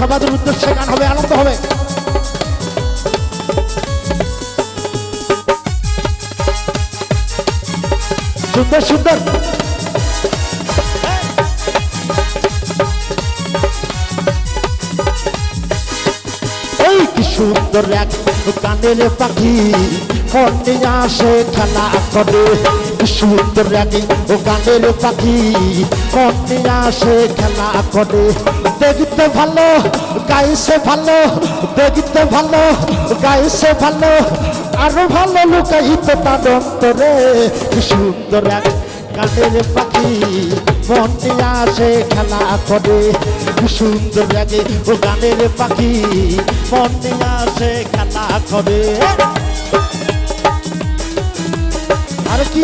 সবাদের উদ্দেশ্যে গান হবে আনন্দ হবে। সুন্দর সুন্দর। ওই কি সুন্দর এক কানের পাখি। ফোনে আসে খেলা করে। সুন্দর এক ও কানের পাখি। ফোনে আসে খেলা করে। দেখতে ভালো, গাইছে ভালো, দেখতে ভালো, গাইছে ভালো। আরও ভালো লুকাইত তার অন্তরে। সুন্দর এক কানের পাখি। মনে আসে খেলা করে। সুন্দর লাগে ও গানের পাখি। মনে আসে খেলা করে।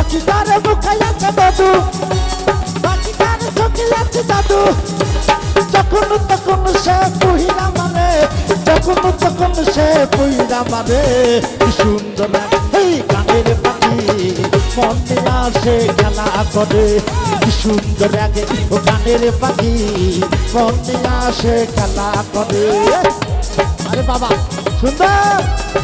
দাদু পাখিটারে বুকে আছে পাখিটারে বুকে পাখিটারে বুকে আছে দাদু। যখন তখন সে পুহিরা মানে যখন তখন সে পুহিরা মানে সুন্দর এই গানের পাখি, মনে আসে খেলা করে। সুন্দর লাগে ও গানের পাখি, মনে আসে খেলা করে। আরে বাবা, সুন্দর।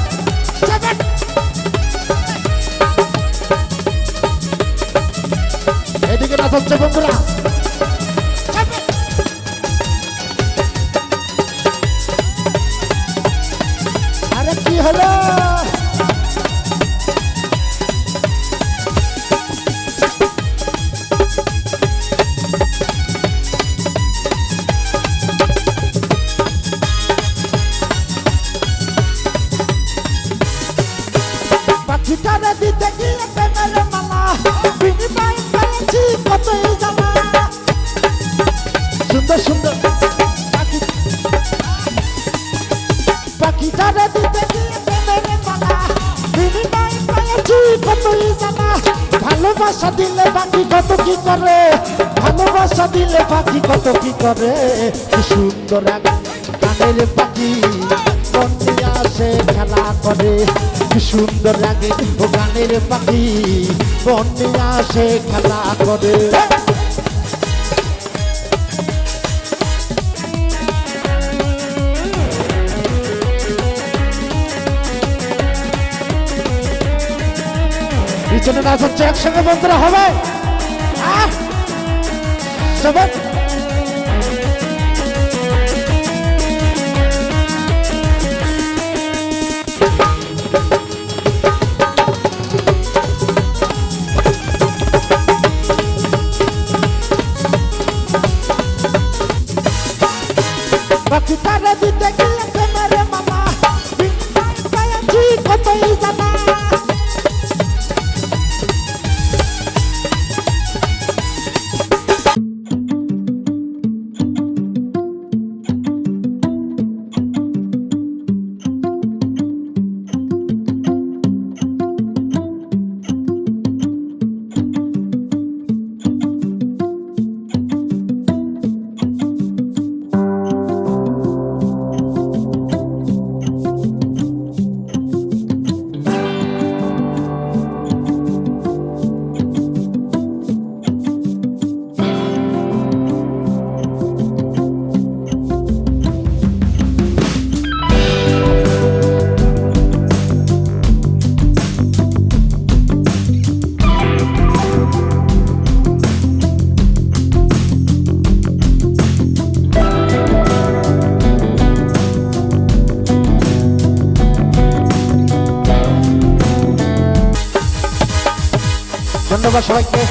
হচ্ছে বন্ধুরা। আরে কি হলো পাখিটারে দিতে গিয়ে প্রেমের মালা বিনিময় পেয়েছি কতই জানা ভালোবাসা দিলে পাখি কত কি করে? ভালোবাসা দিলে পাখি কত কি করে? সুন্দর এক কানের পাখি বন্দি আসে খেলা করে। কি সুন্দর লাগে ও গানের পাখি বন্দি আসে খেলা করে। পিছনে নাচ হচ্ছে একসঙ্গে বন্ধুরা হবে! সবাই পাখিটারে দিতে গিয়ে ধন্যবাদ সবাইকে।